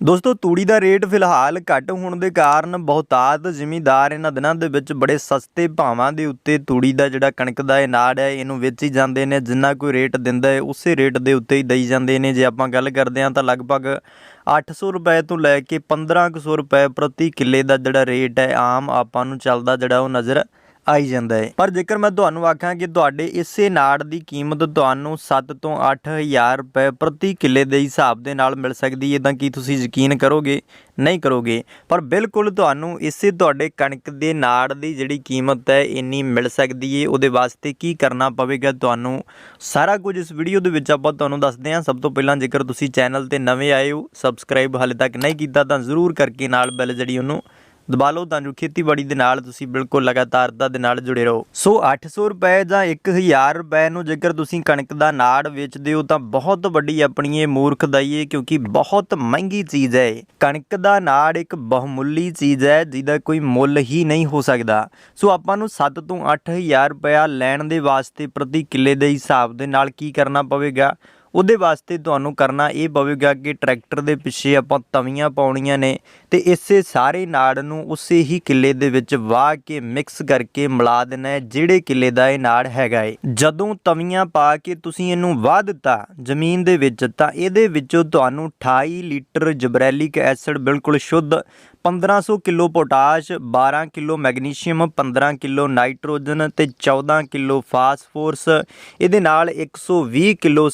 ਦੋਸਤੋ, ਤੂੜੀ ਦਾ ਰੇਟ ਫਿਲਹਾਲ ਘੱਟ ਹੋਣ ਦੇ ਕਾਰਨ ਬਹੁਤਾਤ ਜ਼ਿਮੀਦਾਰ ਇਹਨਾਂ ਦਿਨਾਂ ਦੇ ਵਿੱਚ ਬੜੇ ਸਸਤੇ ਭਾਵਾਂ ਦੇ ਉੱਤੇ ਤੂੜੀ ਦਾ ਜਿਹੜਾ ਕਣਕ ਦਾ ਇਹ ਨਾੜ ਹੈ, ਇਹਨੂੰ ਵੇਚੀ ਜਾਂਦੇ ਨੇ। ਜਿੰਨਾ ਕੋਈ ਰੇਟ ਦਿੰਦਾ ਹੈ, ਉਸੇ ਰੇਟ ਦੇ ਉੱਤੇ ਹੀ ਦਈ ਜਾਂਦੇ ਨੇ। ਜੇ ਆਪਾਂ ਗੱਲ ਕਰਦੇ ਹਾਂ ਤਾਂ ਲਗਭਗ 800 ਰੁਪਏ ਤੋਂ ਲੈ ਕੇ 1500 ਰੁਪਏ ਪ੍ਰਤੀ ਕਿੱਲੇ ਦਾ ਜਿਹੜਾ ਰੇਟ ਹੈ, ਆਮ ਆਪਾਂ ਨੂੰ ਚੱਲਦਾ ਜਿਹੜਾ ਉਹ ਨਜ਼ਰ ਆਈ ਜਾਂਦਾ ਹੈ। ਪਰ ਜੇਕਰ ਮੈਂ ਤੁਹਾਨੂੰ ਆਖਾਂ ਕਿ ਤੁਹਾਡੇ ਇਸੇ ਨਾੜ ਦੀ ਕੀਮਤ ਤੁਹਾਨੂੰ 7 ਤੋਂ 8000 ਰੁਪਏ ਪ੍ਰਤੀ ਕਿੱਲੇ ਦੇ ਹਿਸਾਬ ਦੇ ਨਾਲ ਮਿਲ ਸਕਦੀ ਹੈ, ਤਾਂ ਕੀ ਤੁਸੀਂ ਯਕੀਨ ਕਰੋਗੇ? ਨਹੀਂ ਕਰੋਗੇ। ਪਰ ਬਿਲਕੁਲ ਤੁਹਾਨੂੰ ਇਸੇ ਤੁਹਾਡੇ ਕਣਕ ਦੇ ਨਾੜ ਦੀ ਜਿਹੜੀ ਕੀਮਤ ਹੈ, ਇੰਨੀ ਮਿਲ ਸਕਦੀ ਹੈ। ਉਹਦੇ ਵਾਸਤੇ ਕੀ ਕਰਨਾ ਪਵੇਗਾ ਤੁਹਾਨੂੰ? ਸਾਰਾ ਕੁਝ ਇਸ ਵੀਡੀਓ ਦੇ ਵਿੱਚ ਆਪਾਂ ਤੁਹਾਨੂੰ ਦੱਸਦੇ ਹਾਂ। ਸਭ ਤੋਂ ਪਹਿਲਾਂ ਜੇਕਰ ਤੁਸੀਂ ਚੈਨਲ ਤੇ ਨਵੇਂ ਆਏ ਹੋ, ਸਬਸਕ੍ਰਾਈਬ ਹਾਲੇ ਤੱਕ ਨਹੀਂ ਕੀਤਾ, ਤਾਂ ਜ਼ਰੂਰ ਕਰਕੇ ਨਾਲ ਬੈਲ ਜਿਹੜੀ ਉਹਨੂੰ ਦਬਾ ਲਓ ਤਾਂ ਜੋ ਖੇਤੀਬਾੜੀ ਦੇ ਨਾਲ ਤੁਸੀਂ ਬਿਲਕੁਲ ਲਗਾਤਾਰਤਾ ਦੇ ਨਾਲ ਜੁੜੇ ਰਹੋ। ਸੋ 800 ਰੁਪਏ ਜਾਂ 1000 ਰੁਪਏ ਨੂੰ ਜੇਕਰ ਤੁਸੀਂ ਕਣਕ ਦਾ ਨਾੜ ਵੇਚਦੇ ਹੋ ਤਾਂ ਬਹੁਤ ਵੱਡੀ ਆਪਣੀ ਇਹ ਮੂਰਖਦਾਈ ਹੈ ਕਿਉਂਕਿ ਬਹੁਤ ਮਹਿੰਗੀ ਚੀਜ਼ ਹੈ ਕਣਕ ਦਾ ਨਾੜ ਇੱਕ ਬਹੁਮੁੱਲੀ ਚੀਜ਼ ਹੈ ਜਿਹਦਾ ਕੋਈ ਮੁੱਲ ਹੀ ਨਹੀਂ ਹੋ ਸਕਦਾ। ਸੋ ਆਪਾਂ ਨੂੰ 7 ਤੋਂ 8000 ਰੁਪਇਆ ਲੈਣ ਦੇ ਵਾਸਤੇ ਪ੍ਰਤੀ ਕਿੱਲੇ ਦੇ ਹਿਸਾਬ ਦੇ ਨਾਲ ਕੀ ਕਰਨਾ ਪਵੇਗਾ? ਉਹਦੇ ਵਾਸਤੇ ਤੁਹਾਨੂੰ ਕਰਨਾ ਇਹ ਪਵੇਗਾ ਕਿ ਟਰੈਕਟਰ ਦੇ ਪਿੱਛੇ ਆਪਾਂ ਤਵੀਆਂ ਪਾਉਣੀਆਂ ਨੇ ਤੇ ਇਸੇ ਸਾਰੇ ਨਾੜ ਨੂੰ ਉਸੇ ਹੀ ਕਿੱਲੇ ਦੇ ਵਿੱਚ ਵਾਹ ਕੇ ਮਿਕਸ ਕਰਕੇ ਮਿਲਾ ਦੇਣਾ ਜਿਹੜੇ ਕਿੱਲੇ ਦਾ ਇਹ ਨਾੜ ਹੈਗਾ ਏ। ਜਦੋਂ ਤਵੀਆਂ ਪਾ ਕੇ ਤੁਸੀਂ ਇਹਨੂੰ ਵਾਹ ਦਿੱਤਾ ਜ਼ਮੀਨ ਦੇ ਵਿੱਚ, ਤਾਂ ਇਹਦੇ ਵਿੱਚੋਂ ਤੁਹਾਨੂੰ 28 ਲੀਟਰ ਜਬਰੈਲਿਕ ਐਸਿਡ ਬਿਲਕੁਲ ਸ਼ੁੱਧ 1500 kilo potash 12 kilo magnesium 15 kilo nitrogen ਤੇ 14 ਕਿਲੋ ਫਾਸਫੋਰਸ, ਇਹਦੇ ਨਾਲ 120 ਕਿਲੋ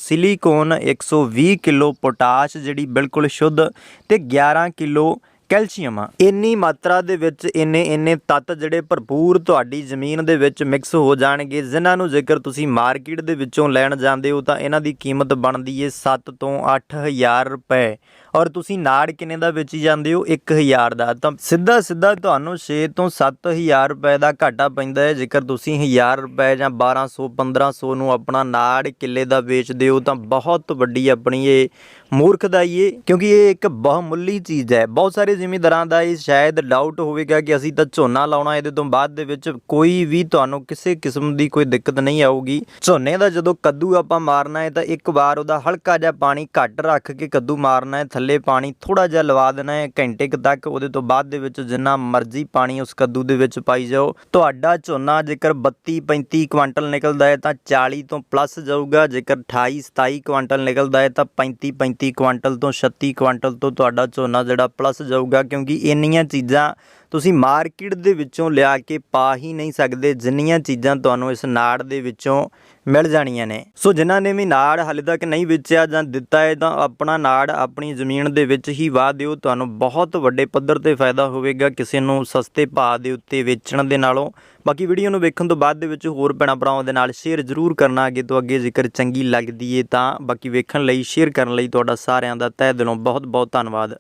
ਸਿਲੀਕੋਨ 120 ਕਿਲੋ ਪੋਟਾਸ਼ ਜਿਹੜੀ ਬਿਲਕੁਲ ਸ਼ੁੱਧ ਤੇ 11 ਕਿਲੋ ਕੈਲਸ਼ੀਅਮ ਆ। ਇੰਨੀ ਮਾਤਰਾ ਦੇ ਵਿੱਚ ਇੰਨੇ ਇੰਨੇ ਤੱਤ ਜਿਹੜੇ ਭਰਪੂਰ ਤੁਹਾਡੀ ਜ਼ਮੀਨ ਦੇ ਵਿੱਚ ਮਿਕਸ ਹੋ ਜਾਣਗੇ, ਜਿਨ੍ਹਾਂ ਨੂੰ ਜੇਕਰ ਤੁਸੀਂ ਮਾਰਕੀਟ ਦੇ ਵਿੱਚੋਂ ਲੈਣ ਜਾਂਦੇ ਹੋ ਤਾਂ ਇਹਨਾਂ ਦੀ ਕੀਮਤ ਬਣਦੀ ਏ 7 ਤੋਂ 8000 ਰੁਪਏ। ਔਰ ਤੁਸੀਂ ਨਾੜ ਕਿੰਨੇ ਦਾ ਵੇਚੀ ਜਾਂਦੇ ਹੋ? 1000 ਦਾ। ਤਾਂ ਸਿੱਧਾ ਸਿੱਧਾ ਤੁਹਾਨੂੰ 6 ਤੋਂ 7000 ਰੁਪਏ ਦਾ ਘਾਟਾ ਪੈਂਦਾ ਹੈ। ਜੇਕਰ ਤੁਸੀਂ 1000 ਰੁਪਏ ਜਾਂ 1200 1500 ਨੂੰ ਆਪਣਾ ਨਾੜ ਕਿੱਲੇ ਦਾ ਵੇਚਦੇ ਹੋ, ਤਾਂ ਬਹੁਤ ਵੱਡੀ ਆਪਣੀ ਇਹ ਮੂਰਖਦਾਈ ਏ, ਕਿਉਂਕਿ ਇਹ ਇੱਕ ਬਹੁਮੁੱਲੀ ਚੀਜ਼ ਹੈ। ਬਹੁਤ ਸਾਰੇ ਜ਼ਿਮੀਂਦਾਰਾਂ ਦਾ ਇਹ ਸ਼ਾਇਦ ਡਾਊਟ ਹੋਵੇਗਾ ਕਿ ਅਸੀਂ ਤਾਂ ਝੋਨਾ ਲਾਉਣਾ, ਇਹਦੇ ਤੋਂ ਬਾਅਦ ਦੇ ਵਿੱਚ ਕੋਈ ਵੀ ਤੁਹਾਨੂੰ ਕਿਸੇ ਕਿਸਮ ਦੀ ਕੋਈ ਦਿੱਕਤ ਨਹੀਂ ਆਊਗੀ। ਝੋਨੇ ਦਾ ਜਦੋਂ ਕੱਦੂ ਆਪਾਂ ਮਾਰਨਾ ਹੈ, ਤਾਂ ਇੱਕ ਵਾਰ ਉਹਦਾ ਹਲਕਾ ਜਿਹਾ ਪਾਣੀ ਘੱਟ ਰੱਖ ਕੇ ਕੱਦੂ ਮਾਰਨਾ ਹੈ ਥੱਲੇ ਪਾਣੀ ਥੋੜਾ ਜਿਹਾ ਲਵਾ ਦੇਣਾ ਹੈ, ਘੰਟੇ ਕੁ ਤੱਕ ਉਹਦੇ ਤੋਂ ਬਾਅਦ ਦੇ ਵਿੱਚ ਜਿੰਨਾ ਮਰਜ਼ੀ ਪਾਣੀ ਉਸ ਕੱਦੂ ਦੇ ਵਿੱਚ ਪਾਈ ਜਾਓ। ਤੁਹਾਡਾ ਝੋਨਾ ਜੇਕਰ 32 35 ਕੁਆਂਟਲ ਨਿਕਲਦਾ ਹੈ ਤਾਂ 40 ਤੋਂ ਪਲੱਸ ਜਾਊਗਾ, ਜੇਕਰ 28 27 ਕੁਆਂਟਲ ਨਿਕਲਦਾ ਹੈ ਤਾਂ 35 35 ਕੁਆਂਟਲ ਤੋਂ 36 ਕੁਆਂਟਲ ਤੋਂ ਤੁਹਾਡਾ ਝੋਨਾ ਜਿਹੜਾ ਪਲੱਸ ਜਾਊਗਾ, ਕਿਉਂਕਿ ਇੰਨੀਆਂ ਚੀਜ਼ਾਂ ਤੁਸੀਂ ਮਾਰਕੀਟ ਦੇ ਵਿੱਚੋਂ ਲਿਆ ਕੇ ਪਾ ਹੀ ਨਹੀਂ ਸਕਦੇ, ਜਿੰਨੀਆਂ ਚੀਜ਼ਾਂ ਤੁਹਾਨੂੰ ਇਸ ਨਾੜ ਦੇ ਵਿੱਚੋਂ ਮਿਲ ਜਾਣੀਆਂ ਨੇ। ਸੋ ਜਿਨ੍ਹਾਂ ਨੇ ਵੀ ਨਾੜ ਹਾਲੇ ਤੱਕ ਨਹੀਂ ਵੇਚਿਆ ਜਾਂ ਦਿੱਤਾ ਹੈ ਤਾਂ ਆਪਣਾ ਨਾੜ ਆਪਣੀ ਜ਼ਮੀਨ ਦੇ ਵਿੱਚ ਹੀ ਵਾਹ ਦਿਓ। ਤੁਹਾਨੂੰ ਬਹੁਤ ਵੱਡੇ ਪੱਧਰ ਤੇ ਫਾਇਦਾ ਹੋਵੇਗਾ ਕਿਸੇ ਨੂੰ ਸਸਤੇ ਭਾਅ ਦੇ ਉੱਤੇ ਵੇਚਣ ਦੇ ਨਾਲੋਂ। ਬਾਕੀ ਵੀਡੀਓ ਨੂੰ ਵੇਖਣ ਤੋਂ ਬਾਅਦ ਦੇ ਵਿੱਚ ਹੋਰ ਭੈਣਾਂ ਭਰਾਵਾਂ ਦੇ ਨਾਲ ਸ਼ੇਅਰ ਜ਼ਰੂਰ ਕਰਨਾ, ਅੱਗੇ ਤੋਂ ਅੱਗੇ ਜੇਕਰ ਚੰਗੀ ਲੱਗਦੀ ਏ ਤਾਂ। ਬਾਕੀ ਵੇਖਣ ਲਈ, ਸ਼ੇਅਰ ਕਰਨ ਲਈ ਤੁਹਾਡਾ ਸਾਰਿਆਂ ਦਾ ਤਹਿ ਦਿਲੋਂ ਬਹੁਤ ਬਹੁਤ ਧੰਨਵਾਦ।